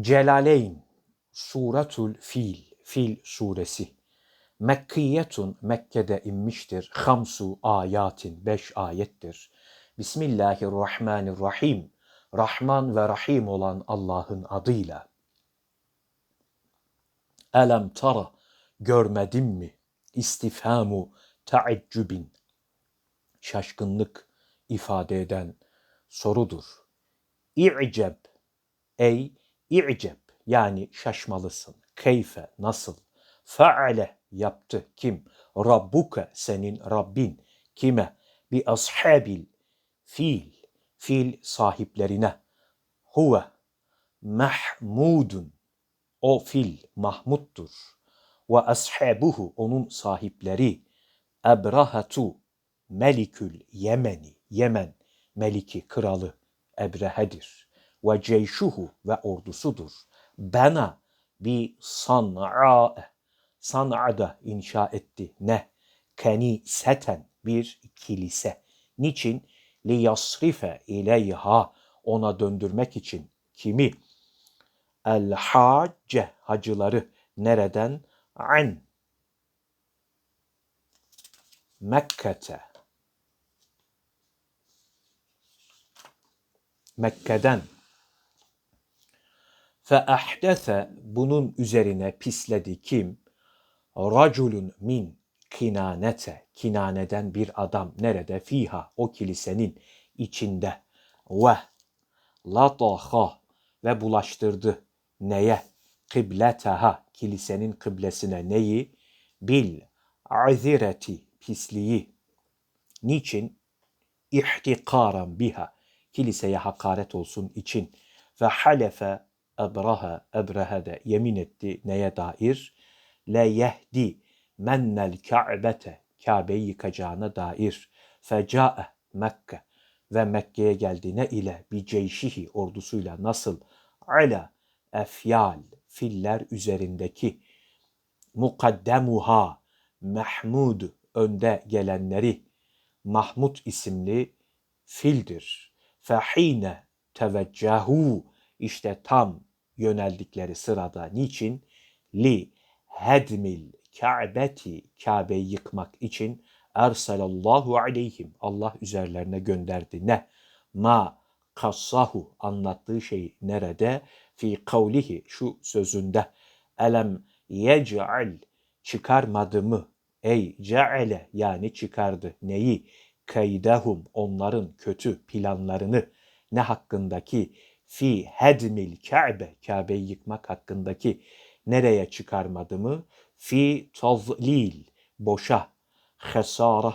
Celaleyn Suratul Fil Fil suresi Mekkiyetun Mekke'de inmiştir. Hamsu ayatin beş ayettir. Bismillahirrahmanirrahim. Rahman ve Rahim olan Allah'ın adıyla. Elem tara görmedin mi? İstifhamu taaccübin. Şaşkınlık ifade eden sorudur. İ'ceb ey i'ceb yani şaşmalısın. Keyfe nasıl? Faale yaptı kim? Rabbuke senin Rabbin. Kime? Bi ashabil fil. Fil sahiplerine. Huve mahmudun. O fil Mahmud'dur. Ve ashabuhu onun sahipleri Ebrahatu Melikül Yemeni. Yemen Meliki kralı Ebrehe'dir. Ve ceyşuhu ve ordusudur. Bena bi san'a San'a'da inşa etti. Ne? Keniseten bir kilise. Niçin? Li yasrife ileyha ona döndürmek için. Kimi? El hacce hacıları nereden? An Mekke'te Mekke'den fe ahdese bunun üzerine pisledi kim? Raculun min kinanete kinaneden bir adam nerede? Fiha o kilisenin içinde ve lataha ve bulaştırdı neye? Kıbleteha kilisenin kıblesine neyi? Bil azireti pisliği. Niçin? İhtikaran biha kiliseye hakaret olsun için ve halefe Ebraha Ebrehe de yemin etti neye dair? Le yehdi mennel ka'bete Kabe'yi yıkacağına dair. Fecae Mekke ve Mekke'ye geldi ne ile bir ceyşihi ordusuyla nasıl ala efyal filler üzerindeki mukaddemuha Mahmud önde gelenleri Mahmud isimli fildir. Fehine teveccahu işte tam yöneldikleri sırada niçin? Li hedmil Ka'beti Kabe'yi yıkmak için erselallahu aleyhim Allah üzerlerine gönderdi ne? Ma kassahu anlattığı şey nerede? Fi kavlihi şu sözünde elem yec'al çıkarmadı mı? Ey ceale yani çıkardı. Neyi? Kaydahum onların kötü planlarını ne hakkındaki fi hedmil Kabe Kabe'yi yıkmak hakkındaki nereye çıkarmadı mı? Fi tazlil boşa hasara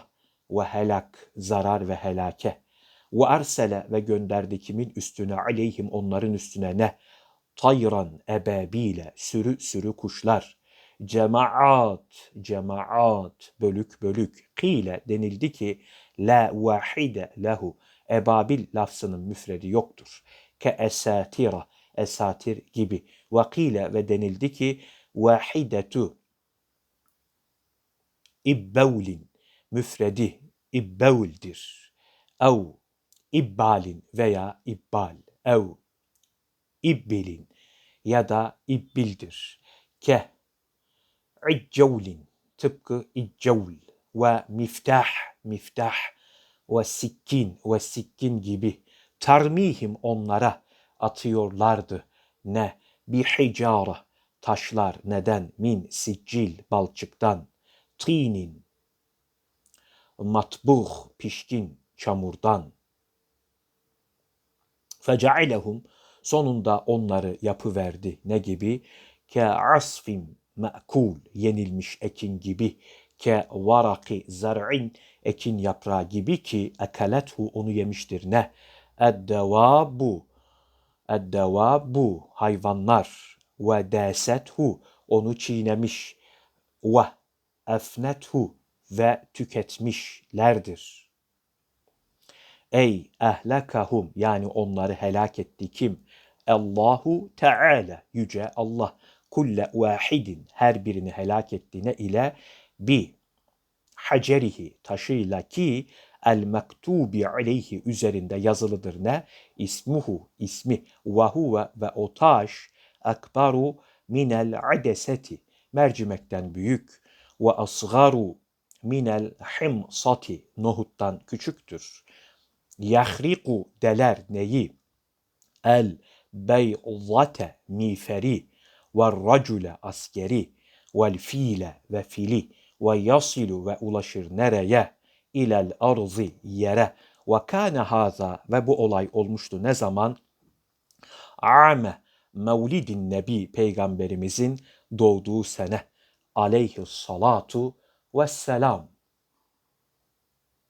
ve helak zarar ve helake ve ersele ve gönderdi kimin üstüne aleyhim onların üstüne ne? Tayran ebabile sürü sürü kuşlar cemaat cemaat bölük bölük kile denildi ki la vahide lehu ebabil lafzının müfredi yoktur ke esatira esatir gibi. Vakile ve denildi ki vahidetu ibbevlin müfredi ibbevldir. Ev ibbalin veya ibbal ev ibbilin ya da ibbildir. Ke iccevlin tıpkı iccevl ve miftah miftah ve sikkin ve sikkin gibi tarmihim onlara atıyorlardı. Ne? Bir hicara taşlar neden? Min siccil balçıktan. Tinin matbuh pişkin çamurdan. Fecealehum sonunda onları yapıverdi. Ne gibi? Ke asfim me'kul yenilmiş ekin gibi ke varaki zar'in ekin yaprağı gibi ki ekalethu onu yemiştir ne? Eddevabu Eddevabu hayvanlar ve desethu onu çiğnemiş ve efnethu ve tüketmişlerdir. Ey ehlekahum yani onları helak etti kim? Allahu Teala yüce Allah kulle vahidin her birini helak ettiğine ile bi hacerihi taşıyla ki el mektubi aleyhi üzerinde yazılıdır ne? İsmuhu ismi ve ve o taş ekbaru minel adeseti. Mercimekten büyük. Ve asgaru minel himsati. Nohuttan küçüktür. Yahriku deler neyi? El beyzate miferi ve racule askeri vel file ve fili ve yasilu ve ulaşır nereye? İlel arzi yere ve kâne haza ve bu olay olmuştu ne zaman? Ame mevlidin nebi peygamberimizin doğduğu sene aleyhi salatu ve selam